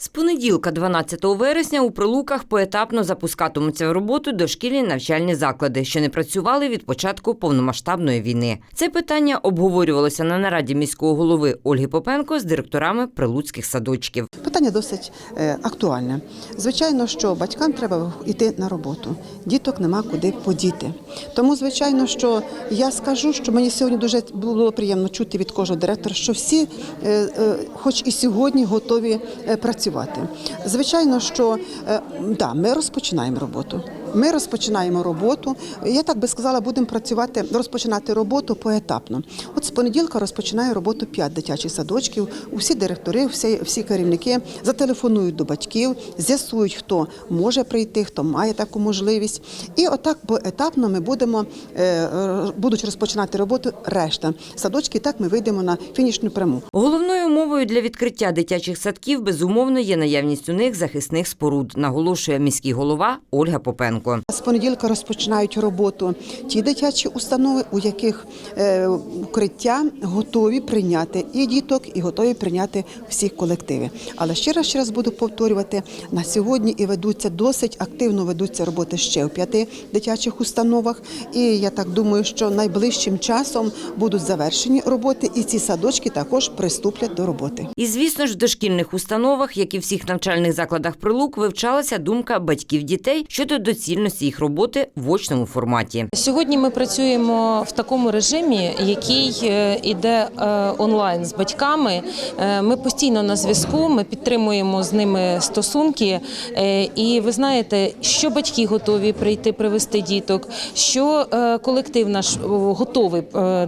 З понеділка, 12 вересня, у Прилуках поетапно запускатимуться в роботу дошкільні навчальні заклади, що не працювали від початку повномасштабної війни. Це питання обговорювалося на нараді міського голови Ольги Попенко з директорами прилуцьких садочків. Питання досить е, актуальне. Звичайно, що батькам треба йти на роботу. Діток нема куди подіти. Тому, звичайно, що я скажу, що мені сьогодні дуже було приємно чути від кожного директора, що всі, е, е, хоч і сьогодні, готові працювати. Звичайно, що да, ми розпочинаємо роботу. Ми розпочинаємо роботу. Я так би сказала, будемо працювати, розпочинати роботу поетапно. От з понеділка розпочинає роботу 5 дитячих садочків. Усі директори, всі, всі керівники зателефонують до батьків, з'ясують, хто може прийти, хто має таку можливість. І отак поетапно ми будемо е, будуть розпочинати роботу решта садочки. Так ми вийдемо на фінішну пряму. Головною умовою для відкриття дитячих садків безумовно є наявність у них захисних споруд, наголошує міський голова Ольга Попенко. З понеділка розпочинають роботу ті дитячі установи, у яких е, укриття готові прийняти і діток, і готові прийняти всіх колективи. Але ще раз ще раз буду повторювати на сьогодні і ведуться досить активно ведуться роботи ще у п'яти дитячих установах. І я так думаю, що найближчим часом будуть завершені роботи, і ці садочки також приступлять до роботи. І, звісно ж, в дошкільних установах, як і всіх навчальних закладах прилук, вивчалася думка батьків дітей щодо доцільності їх роботи в очному форматі. Сьогодні ми працюємо в такому режимі, який е, іде е, онлайн з батьками. Е, Ми постійно на зв'язку, ми підтримуємо з ними стосунки. І ви знаєте, що батьки готові прийти привести діток, що колектив наш готовий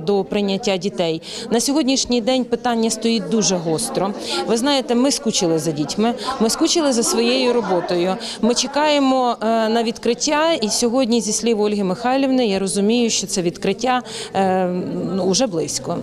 до прийняття дітей. На сьогоднішній день питання стоїть дуже гостро. Ви знаєте, ми скучили за дітьми, ми скучили за своєю роботою. Ми чекаємо на відкриття, і сьогодні, зі слів Ольги Михайлівни, я розумію, що це відкриття е, ну, уже близько.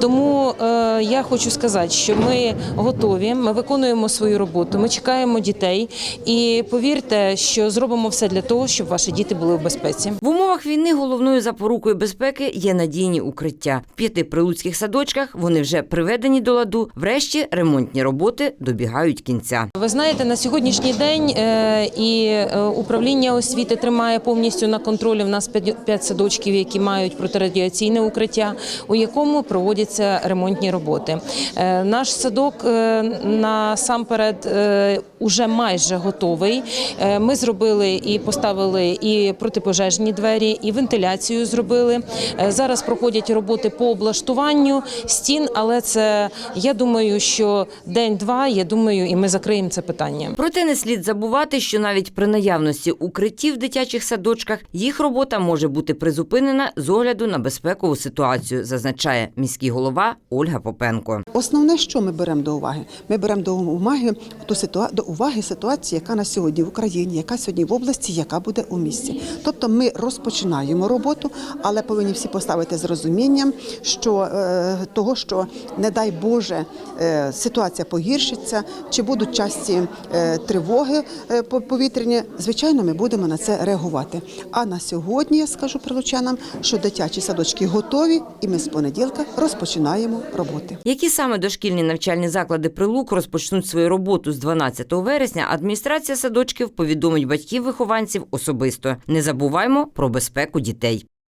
Тому е, я хочу сказати, що ми готові, ми виконуємо свою роботу, ми чекаємо дітей, і повірте, що зробимо все для того, щоб ваші діти були в безпеці. В умовах війни головною запорукою безпеки є надійні укриття. В п'яти прилуцьких садочках вони вже приведені до ладу. Врешті ремонтні роботи добігають кінця. Ви знаєте, на сьогоднішній день е, і управління освіти тримає повністю на контролі. В нас 5 садочків, які мають протирадіаційне укриття, у якому проводяться ремонтні роботи. Е, Наш садок е, насамперед е, уже майже готовий. Е, Ми зробили і поставили і протипожежні двері, і вентиляцію зробили. Е, Зараз проходять роботи по облаштуванню стін, але це я думаю, що день-два. Я думаю, і ми закриємо це питання. Проте не слід забувати, що навіть при наявності укриттів в дитячих садочках їх робота може бути призупинена з огляду на безпекову ситуацію, зазначає міський голова Ольга Попенко. Основне, що ми беремо до уваги? Ми беремо до уваги до, ситуа... уваги ситуації, яка на сьогодні в Україні, яка сьогодні в області, яка буде у місті. Тобто ми розпочинаємо роботу, але повинні всі поставити з розумінням, що е, того, що не дай Боже е, ситуація погіршиться, чи будуть часті е, тривоги по- повітряні. Звичайно, ми будемо на це реагувати. А на сьогодні я скажу прилучанам, що дитячі садочки готові, і ми з понеділка розпочинаємо роботи. Які саме дошкільні навчальні заклади прилук розпочнуть свою роботу з 12 вересня, адміністрація садочків повідомить батьків вихованців особисто. Не забуваймо про безпеку дітей.